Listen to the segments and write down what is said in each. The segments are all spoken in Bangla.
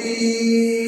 ভক্তি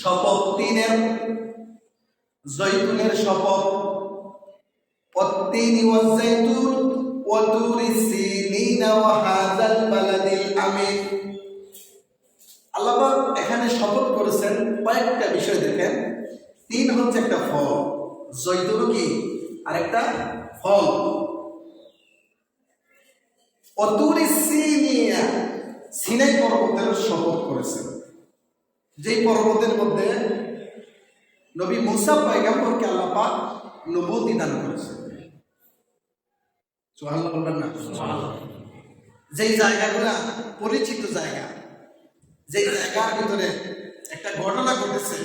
শপথ তিনের জৈতুনের শপথ ওয়া তুরি সিনিনা ওয়া হাযাল বালাদিল আমিন। আল্লাহ এখানে শপথ করেছেন কয়েকটা বিষয় দেখেন। তিন হচ্ছে একটা ফল জৈতুন কি? আরেকটা ফল। অতুরি সিনিয়া সিনাই পর্বতের শপথ করেছেন। যেই পর্বতের মধ্যে নবী মুসা পয়গাম্বরকে আল্লাহ পাক নবুতি দান বলবেন না? যেই জায়গাগুলা পরিচিত জায়গা যেই জায়গার ভিতরে একটা ঘটনা ঘটেছে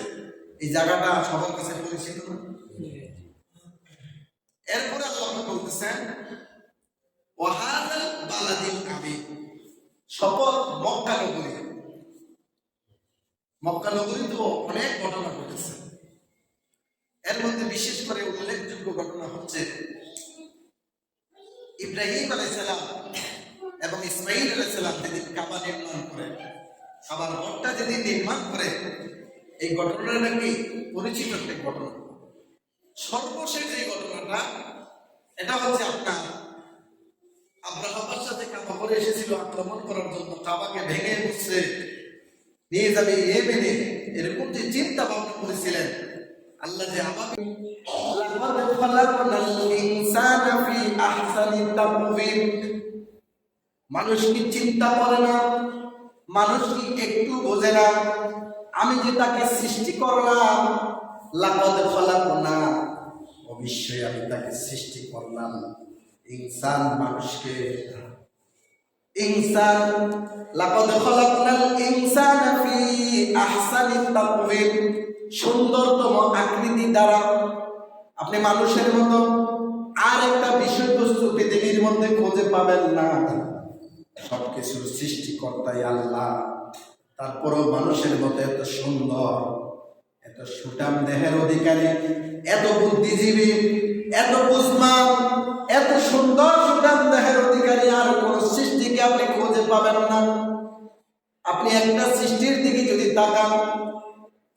এই জায়গাটা সবার কাছে পরিচিত না? এরপরে আল্লাহ বলতেছেন ওয়াহাদাল বালাদিল আমিন। শপথ মক্কা নগরী মক্কা নগরী তো অনেক ঘটনা ঘটেছে। এর মধ্যে বিশেষ করে উল্লেখযোগ্য ঘটনা হচ্ছে, ইব্রাহিম আলাইসালাম এবং ইসমাইল আলাইসালাম যেদিন কাবা নির্মাণ করে, কাবার ঘরটা যেদিন নির্মাণ করে, এই ঘটনাটা নাকি পরিচিত একটা ঘটনা। সর্বশেষ এই ঘটনাটা, এটা হচ্ছে আপনার আব্রাহামের সাথে কাবা করে এসেছিল আক্রমণ করার জন্য কাবাকে ভেঙে বসছে নিয়ে এ মেনে এরকম যে চিন্তা ভাবনা করেছিলেন। আল্লাহ যে আমাকে মানুষ কি চিন্তা করে না? মানুষ কি একটু বোঝে না? আমি যে তাকে সৃষ্টি করলাম, লাকাদ খালাকনা। অবশ্যই আমি তাকে সৃষ্টি করলাম। ইনসান মানুষকে ইনসান, লাকাদ খালাকনাল ইনসানা ফি আহসানি তাকওয়িম সুন্দরতম আকৃতি দ্বারা। আপনি মানুষের মতো আর একটা বিষয়বস্তু পৃথিবীর মধ্যে খুঁজে পাবেন না। সবকিছুর সৃষ্টিকর্তাই আল্লাহ। তারপরও মানুষের মতো এত সুন্দর। এত সুটাম দেহের অধিকারী, এত বুদ্ধিজীবী, এত বুঝমান এত সুন্দর সুটাম দেহের অধিকারী আর কোন সৃষ্টিকে আপনি খুঁজে পাবেন না। আপনি একটা সৃষ্টির দিকে যদি তাকান,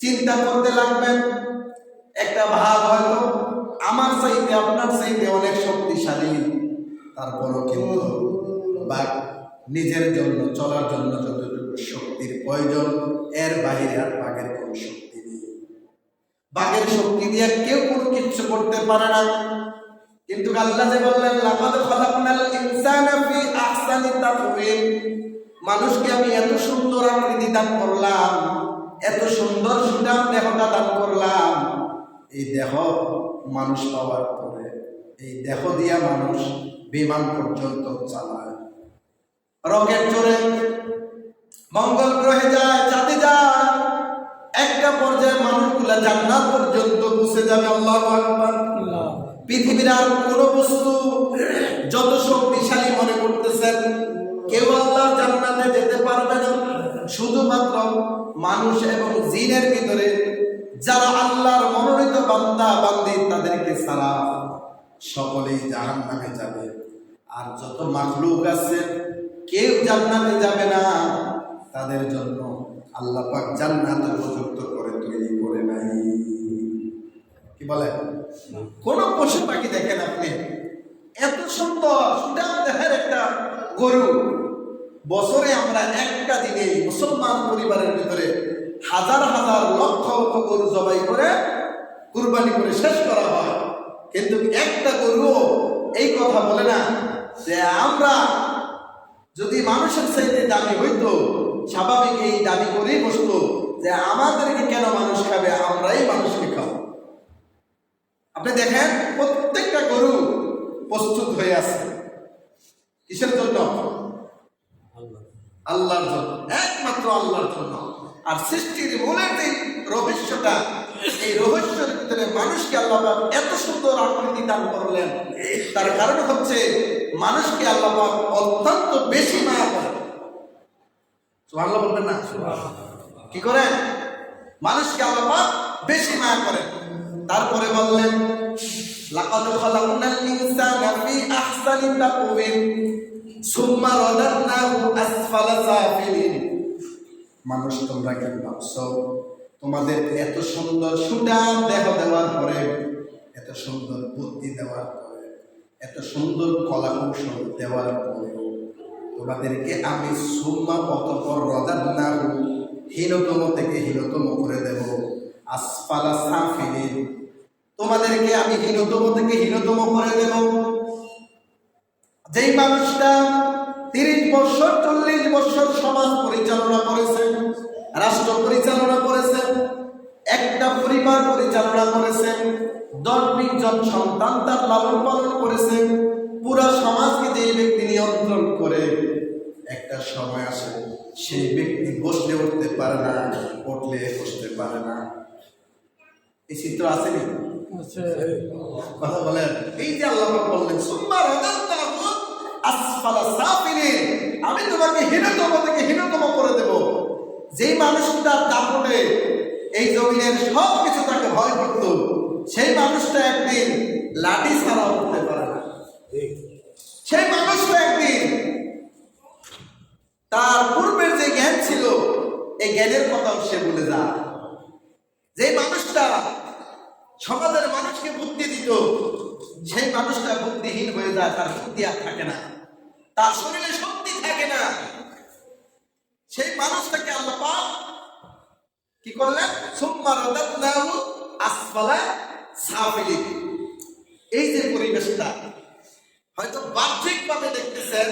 চিন্তা করতে লাগবেন, একটা ভাব হয়তো আমার চাইতে, আপনার চাইতে অনেক শক্তিশালী। তারপরও কিন্তু বাঘ নিজের জন্য, চলার জন্য যতটুকু শক্তির প্রয়োজন, এর বাইরে আর বাঘের কোনো শক্তি বাঘের শক্তি দিয়ে কেউ কোনো কিচ্ছু করতে পারে না। কিন্তু আল্লাহ যে বললেন, লাকাদ খালাকনাল ইনসানা ফি আহসানি তাকওয়িম মানুষকে আমি এত সুন্দর আকৃতি দান করলাম, এত সুন্দর সুনাম দেহটা দান করলাম। এই দেহ মানুষ পাওয়ার পরে, এই দেহ দিয়া মানুষ বিমান পর্যন্ত চালায়। রকেট চড়ে, মঙ্গল গ্রহে যায়, চাঁদে যায়। একটা পর্যায়ে মানুষগুলা জান্নাত পর্যন্ত পৌঁছে যাবে, আল্লাহ আকবার। পৃথিবীর আর কোন বস্তু যত শক্তিশালী মনে করতেছেন, কেউ আল্লাহ জান্নাতে যেতে পারবে না। শুধুমাত্র মানুষ এবং জিনের ভিতরে যারা আল্লাহর মনোনীত বান্দা, বান্দি, তাদেরকে ছাড়া সকলেই জাহান নামে যাবে। আর যত মাখলুক আছে, কেউ জান্নাতে যাবে না। তাদের জন্য আল্লাহ পাক জান্নাত উপযুক্ত করে তৈরি করে নাই। কি বলে? কোন পশু পাখি দেখেন আপনি? এত সুন্দর সুঠাম দেহের একটা গরু। বছরে আমরা একটা দিনে মুসলমান পরিবারের ভিতরে হাজার হাজার লক্ষ লক্ষ গরু জবাই করে কুরবানি করে শেষ করা হয়। কিন্তু একটা গরু এই কথা বলে না যে আমরা যদি মানুষের চাইতে দামি হইতো স্বাভাবিক এই দাবি করেই বসতো যে আমাদেরকে কেন মানুষ খাবে? আমরাই মানুষকে খাব। আপনি দেখেন, প্রত্যেকটা গরু প্রস্তুত হয়ে আছে। কিসের জন্য? আল্লাহর জন্য। একমাত্র আল্লাহর জন্য। আর সৃষ্টির মূলের যে রহস্যটা, এই রহস্যের ভিতরে মানুষকে আল্লাহ এত সুন্দর আকৃতি দান করলেন। তার কারণ হচ্ছে, মানুষকে আল্লাহ অত্যন্ত বেশি মায়া সুবহানাল্লাহ বলবেন না। কি করেন? মানুষকে আল্লাহ বেশি মায়া করেন। তারপরে বললেন, লাকাদ খালাকনাল ইনসানা ফি আহসানি তাকওয়িম, সুম্মা রাদাদনাহু আসফালা সাফিলিন। মানুষ, তোমরা কেন ভাবছ, তোমাদের এত সুন্দর সুটাম দেহ দেওয়ার পরে, এত সুন্দর বুদ্ধি দেওয়ার পরে, এত সুন্দর কলা কৌশল দেওয়ার পরেও তোমাদেরকে আমি সুম্মা অতপর রদাদনাহু হীনতম থেকে হীনতম করে দেব। আসফালা সাফিলিন। তোমাদেরকে আমি হীনতম থেকে হীনতম করে দেব। যেই মানুষটা তিরিশ বছর, চল্লিশ বছর সমাজ পরিচালনা করেছেন রাষ্ট্র পরিচালনা করেছেন একটা পরিবার পরিচালনা করেছেন দশ বিশ জন সন্তান তার লালন পালন করেছেন পুরা সমাজকে যে ব্যক্তি নিয়ন্ত্রণ করে একটা সময় আসে সেই ব্যক্তি বসলে উঠতে পারে না উঠলে বসতে পারে না। এই চিত্র আসেনি কথা বলেন। এই যে আল্লাহ বললেন রাদাদনাহু আসফালা সাফিলিন। আমি তোমাকে হীনতম থেকে হীনতম করে দেব। যেই মানুষটা দাপটে এই জমিনের সব কিছু তাকে ভয় করত সেই মানুষটা একদিন লাঠি ছাড়া উঠতে পারে না সেই মানুষটা একদিন তার পূর্বের যে জ্ঞান ছিল এই জ্ঞানের কথাও সে বলে যায়। যে মানুষটা সমাজের মানুষকে বুদ্ধি দিত, সেই মানুষটা বুদ্ধিহীন হয়ে যায়, তার বুদ্ধি আর থাকে না। তার শরীরে শক্তি থাকে না। সেই মানুষটাকে আল্লাহ পাক কি করলেন? রাদাদনাহু আসফালা সাফিলিন। এই যে পরিবেশটা, হয়তো বাহ্যিকভাবে দেখতেছেন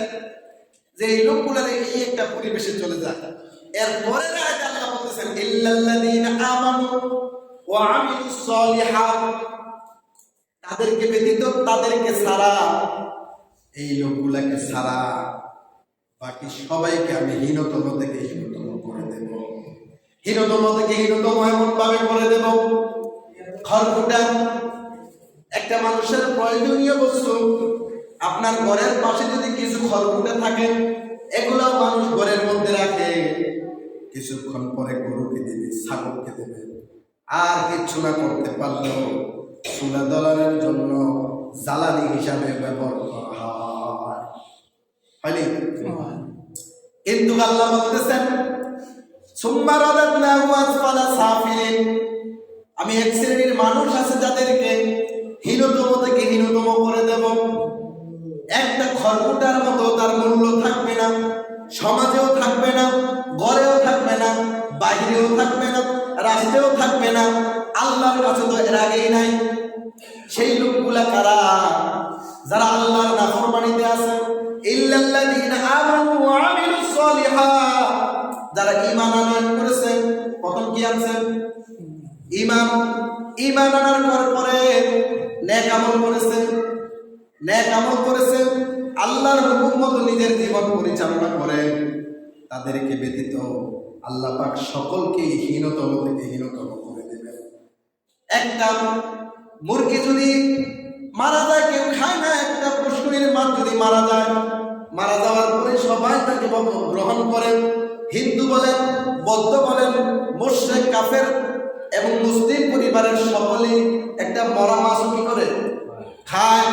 যে এই লোকগুলার এই একটা পরিবেশে চলে যায়। এরপরে আয়াত আল্লাহ বলতেছেন, ইল্লাল্লাযীনা আমানু ওয়া আমিলুস সলিহাত। তাদেরকে ব্যতীত তাদেরকে ছাড়া, এই লোকগুলাকে ছাড়া বাকি সবাইকে আমি হীনতম থেকে হীনতম করে দেব। হীনতম থেকে হীনতম এমন ভাবে করে দেব। খড়কুটা একটা মানুষের প্রয়োজনীয় বস্তু, আপনার ঘরের পাশে যদি কিছু খড়কুটা থাকে এগুলো মানুষ ঘরের মধ্যে রাখে। কিছুক্ষণ পরে গরুকে দেবে ছাগলকে দেবে। আর কিচ্ছু না করতে পারলেও চুলা দলানের জন্য জ্বালানি হিসাবে ব্যবহার করা হয়। হয়নি? কিন্তু আল্লাহ বলতেছেন আমি এক শ্রেণির মানুষ আছে যাদেরকে হীনতম থেকে হীনতম করে দেব। একটা খড়কুটার মতো থাকবে না। আল্লাহর কাছে তো এর আগেই নাই। সেই লোকগুলা কারা? যারা আল্লাহর নাফরমানিতে আছে। ইল্লাল্লাযীনা আমানু ওয়া আমিলুস সলিহাত যারা ঈমান আনয়ন করেছেন প্রথম কি ঈমান। ঈমান আনার পর নেক আমল করেছেন নেক আমল করেছেন আল্লাহর হুকুম মতো নিজের জীবন পরিচালনা করেন তাদেরকে ব্যতীত আল্লাহ পাক সকলকে হীনতম থেকে হীনতম করে। একটা মুরগি যদি মারা যায়, কেউ খায় না একটা পশুর মান যদি মারা যায়, মারা যাওয়ার পরে সবাই তাকে গ্রহণ করেন। হিন্দু বলেন, বৌদ্ধ বলেন, মুশরিক, কাফের এবং মুসলিম পরিবারের সকলেই একটা মরা মাছ কি করে খায়।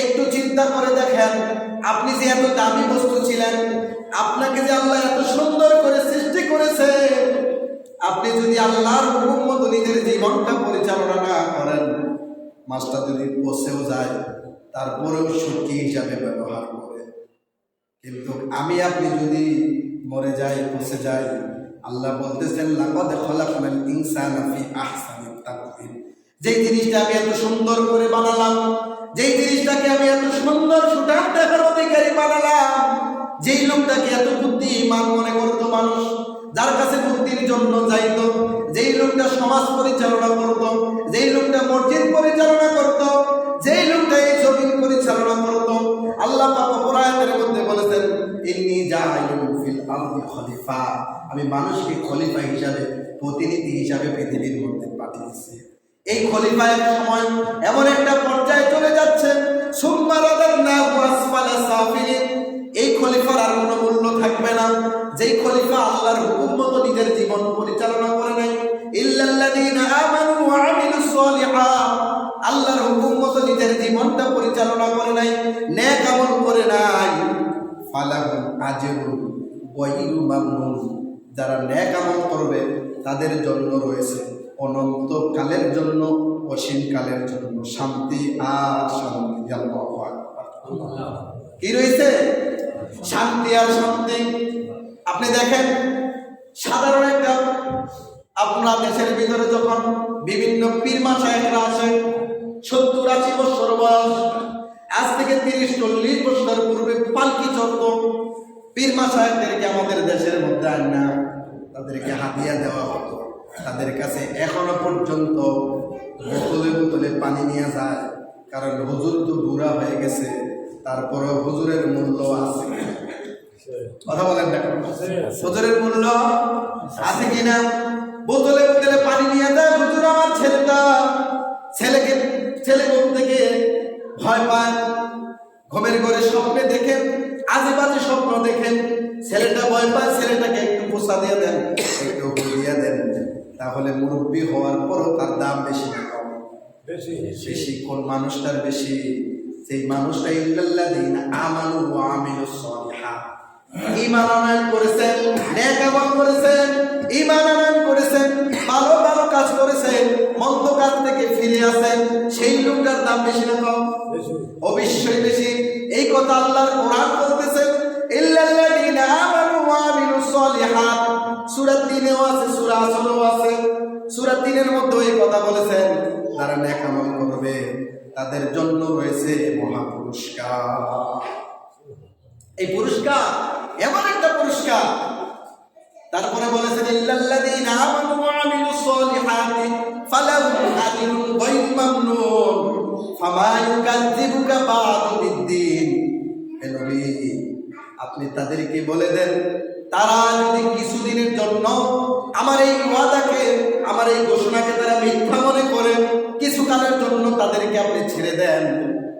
একটু চিন্তা করে দেখেন, আপনি যে এত দামি বস্তু ছিলেন, আপনাকে যে আল্লাহ এত সুন্দর করে সৃষ্টি করেছে আপনি যদি আল্লাহর হুকুম মতো নিজের জীবনটা পরিচালনা না করেন, মাছটা যদি পচেও যায়, তারপরেও সত্যি হিসাবে ব্যবহার করে। কিন্তু আমি আপনি যদি মরে যাই, পচে যাই, আল্লাহ বলতেছেন, লাকাদ খলাকনাল ইনসানা ফি আহসানি তাকওয়িম যেই জিনিসটা আমি এত সুন্দর করে বানালাম, যেই জিনিসটাকে আমি এত সুন্দর সুঠাম দেখার অধিকারী বানালাম, যেই লোকটাকে এত বুদ্ধিমান মনে করতো মানুষ যার কাছে বুদ্ধির জন্য যাইতো, যেই লোকটা সমাজ পরিচালনা করত, যেই লোকটা মসজিদ পরিচালনা করত, যেই লোকটা এই জমিন পরিচালনা করত, আল্লাহ কোরআনের মধ্যে বলেছেন জাআইলুন ফিল আরদি খলিফা। আমি মানুষকে খলিফা হিসাবে, প্রতিনিধি হিসাবে পৃথিবীর মধ্যে পাঠিয়েছি। এই খলিফা এক সময় এমন একটা পর্যায়ে চলে যাচ্ছে সুম্মারাদার না ওয়াসফালা সাফিলিন। এই খলিফার আর কোনো মূল্য থাকবে না। যেই খলিফা আল্লাহর হুকুম মতো নিজের জীবন পরিচালনা করে নাই আল্লাহর হুকুম মতো নিজের জীবনটা পরিচালনা করে নাই নেক আমল করে নাই ফালাহুম আজরুন ওয়াইরু মামনুন যারা নেক আমল করবে তাদের জন্য রয়েছে অনন্তকালের জন্য অসীমকালের জন্য। শান্তি আর শান্তি আল্লাহু আকবার। কি রয়েছে? শান্তি আর শান্তি। আপনি দেখেন, সাধারণ একটা আপনার দেশের ভিতরে যখন বিভিন্ন পীর মাসায়করা আসে, সত্তর আশি বছর বয়স, আজ থেকে তিরিশ, চল্লিশ বছর পূর্বে পালকি চলত পীর মাসায়কদেরকে আমাদের দেশের মধ্যে আন না, তাদেরকে হাতিয়া দেওয়া হতো। তাদের কাছে এখনও পর্যন্ত বোতলে বোতলে পানি নিয়ে যায়, কারণ হুজুর তো বুড়া হয়ে গেছে, তারপরেও হুজুরের মূল্য আছে কথা বলেন না হুজুরের মূল্য আছে কিনা বোতলে বোতলে পানি নিয়ে দেয় হুজুর আমার ছেলেটা ছেলেকে ছেলে ঘুম থেকে ভয় পায় ঘুমের ঘরে স্বপ্নে দেখেন আজে বাজে স্বপ্ন দেখেন ছেলেটা ভয় পায় ছেলেটাকে একটু পোষা দিয়ে দেন একটু দেন তাহলে মুরব্বী হওয়ার পরও তার দাম বেশি না বেশি। কোন মানুষটার বেশি? সেই মানুষটা ইল্লাল্লাযীনা আমানু ওয়া আমিলুস ঈমান আনয়ন করেছেন, নেক আমল করেছেন, ঈমান আনয়ন করেছেন, ভালো ভালো কাজ করেছেন, মন্দ কাজ থেকে ফিরে আসেন, সেই লোকটার দাম বেশি না অবশ্যই বেশি। এই কথা আল্লাহর কোরআন বলতেছেন ইল্লাল্লাযীনা আমানু ওয়া আমিলুস সলিহাত। সূরা 3 এও আছে, সূরা আসরেও আছে। সূরা 3 এর মধ্যে এই কথা বলেছেন, যারা নেক আমল করবে, তাদের জন্য রয়েছে মহা পুরস্কার। এই পুরস্কার এমন একটা পুরস্কার। তারপরে বলেছেন ইল্লাল্লাযীনা আমানু ওয়া আমিলুস ফালাহুম আজরুন গায়রু মামনুন, ফামা বা'দু বিদ্দিন। হে নবী, আপনি তাদেরকে বলে দেন, তারা যদি কিছুদিনের জন্য আমার এই ওয়াদাকে, আমার এই ঘোষণাকে তারা মিথ্যা মনে করে, কিছুকালের জন্য তাদেরকে আপনি ছেড়ে দেন।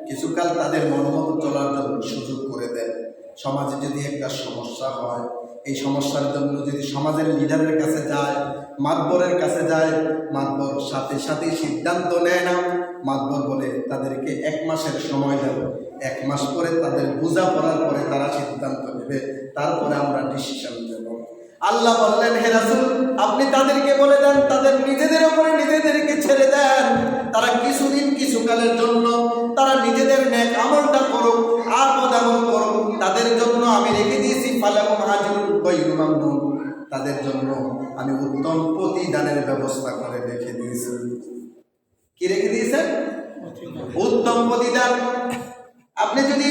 কিছুকাল তাদের মনোমত চলার জন্য সুযোগ করে দেন। সমাজে যদি একটা সমস্যা হয়, এই সমস্যার জন্য যদি সমাজের লিডারের কাছে যায়, মাতবরের কাছে যায়, মাতবর সাথে সাথে সিদ্ধান্ত নেয় না, মাতবর বলে তাদেরকে এক মাসের সময় দেব এক মাস পরে তাদের বোঝা পড়ার পরে তারা সিদ্ধান্ত নেবে, তারপরে আমরা ডিসিশন দেব আল্লাহ বললেন, হে রাসূল, আপনি তাদেরকে বলে দেন, তাদের নিজেদের উপরে নিজেদেরকে ছেড়ে দেন। তারা কিছুদিন, কিছুকালের জন্য তারা নিজেদের মামনুন তাদের জন্য আমি উত্তম প্রতিদানের ব্যবস্থা করে রেখে দিয়েছি। কি রেখে দিয়েছেন উত্তম প্রতিদান। আপনি যদি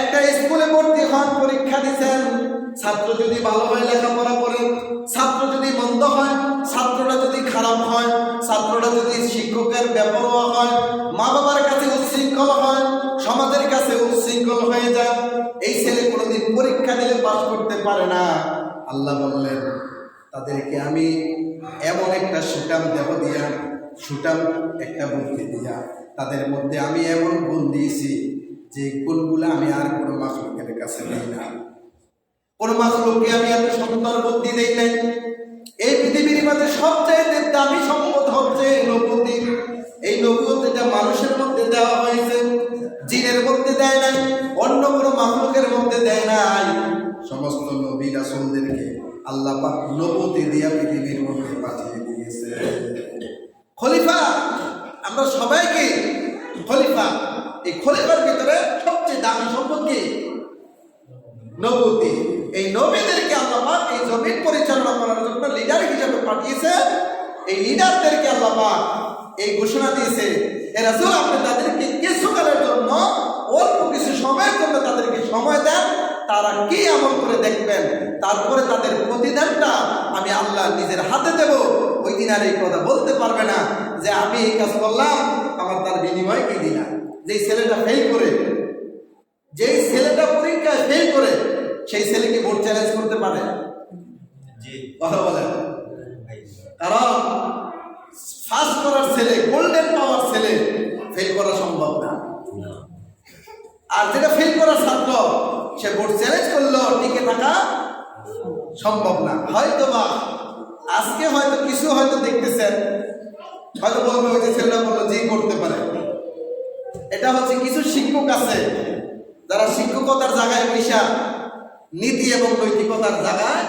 একটা স্কুলে ভর্তি হন, পরীক্ষা দিচ্ছেন, ছাত্র যদি ভালো হয়, লেখাপড়া করে, ছাত্র যদি মন্দ হয়, ছাত্রটা যদি খারাপ হয়, ছাত্রটা যদি শিক্ষকের বেপরোয়া হয় মা বাবার কাছে উচ্ছৃঙ্খল হয়, সমাজের কাছে উচ্ছৃঙ্খল হয়ে যায়, এই ছেলে কোনোদিন পরীক্ষা দিলে পাস করতে পারে না। আল্লাহ বললেন, তাদেরকে আমি এমন একটা সুটাম দেহ দিয়া, সুটাম একটা বুদ্ধি দিয়া, তাদের মধ্যে আমি এমন গুণ দিয়েছি যে গুণগুলো আমি আর কোনো মাখলুকের কাছে নেই না। কোন মাখলুককে আমি এত সুন্দর বুদ্ধি দেই নাই। এই পৃথিবীর মধ্যে সবচাইতে দামি সম্পদ হচ্ছে এই নবুতি। এই নবুতিটা মানুষের মধ্যে দেওয়া হয়েছে, জিনের মধ্যে দেয় নাই, অন্য কোনো মাখলুকের মধ্যে দেয় নাই। আল্লাহ পাক নবুতি দিয়া পৃথিবীর মধ্যে পাঠিয়ে দিয়েছে। খলিফা, আমরা সবাইকে, খলিফা, এই খলিফার ভিতরে সবচেয়ে দামি সম্পদ কি? নবুতি এই নবীদেরকে আল্লাহ পাক এই জমিন পরিচালনা করার জন্য লিডার হিসেবে পাঠিয়েছে। এই লিডারদেরকে আল্লাহ পাক এই ঘোষণা দিয়েছে এ রাসূল, আপনি তাদেরকে কিছুকালের জন্য অল্প কিছু সময়ের জন্য তাদেরকে সময় দেন। তারা কি আমল করে দেখবেন? তারপরে তাদের প্রতিদানটা আমি আল্লাহ নিজের হাতে দেব। ওই দিন আর এই কথা বলতে পারবে না যে আমি এই কাজ করলাম আমার তার বিনিময় কি দিলাম? যে ছেলেটা ফেল করে যেই ছেলেটা পরীক্ষায় ফেল করে সেই ছেলেকে ভোট চ্যালেঞ্জ করতে পারে? জি। কথা বলেন। কারণ ফার্স্ট করার ছেলে গোল্ডেন পাওয়ার ছেলে ফেল করা সম্ভব না। আর যেটা ফেল করার ছাত্র সে ভোট চ্যালেঞ্জ করল, টিকে থাকা সম্ভব না। হয়তো বা আজকে হয়তো কিছু হয়তো দেখতেছেন, হয়তো বলবে ওই যে ছেলেটা বলল যে করতে পারে। এটা হচ্ছে কিছু শিক্ষক আছে, যারা শিক্ষকতার জায়গায় পয়সা নীতি এবং নৈতিকতার জায়গায়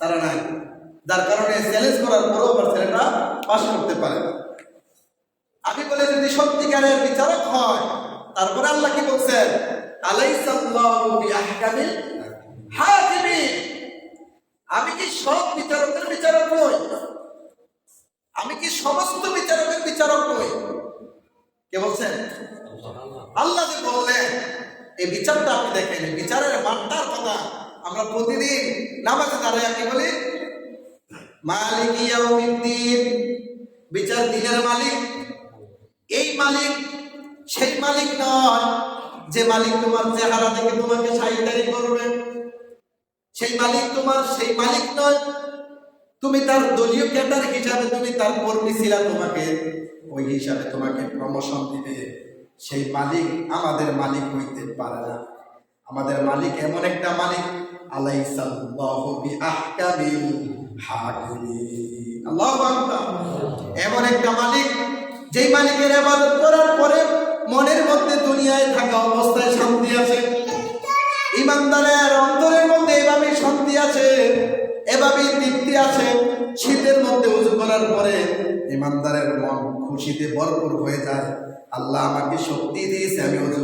তারা নাই। যার কারণে চ্যালেঞ্জ করার পরেও আবার ছেলেটা পাশ করতে পারে আমি বলে যদি সত্যিকারের বিচারক হয়, তারপরে আল্লাহ কি বলছেন? আমি কি সব বিচারকের বিচারক নই? আমি কি সমস্ত বিচারকের বিচারক নই? কে বলছেন? আল্লাহ বললেন, এই বিচারটা আপনি দেখেন বিচারের মানটার কথা আমরা প্রতিদিন নামাজে দাঁড়ায় কি বলি? মালিক বিচার দিনের মালিক। এই মালিক সেই মালিক নয়। যে মালিক তোমার চেহারা থেকে তোমাকে সাইডারি করবে, সেই মালিক তোমার, সেই মালিক নয়। তুমি তার দলীয় ক্যাডার হিসাবে তুমি তার কর্মী ছিলা, তোমাকে ওই হিসাবে তোমাকে প্রমোশন দিবে। সেই মালিক আমাদের মালিক হইতে পারে না। আমাদের মালিক এমন একটা মালিক এমন একটা মালিক, যেই মালিকের ইবাদত করার পরে মনের মধ্যে দুনিয়ায় থাকা অবস্থায় শান্তি আছে ইমানদারের অন্তরের মধ্যে এভাবেই শান্তি আছে এভাবেই তৃপ্তি আছে শীতের মধ্যে উজু করার পরে ইমানদারের মন খুশিতে ভরপুর হয়ে যায়। আল্লাহ আমাকে শক্তি দিয়েছে, আমি উজু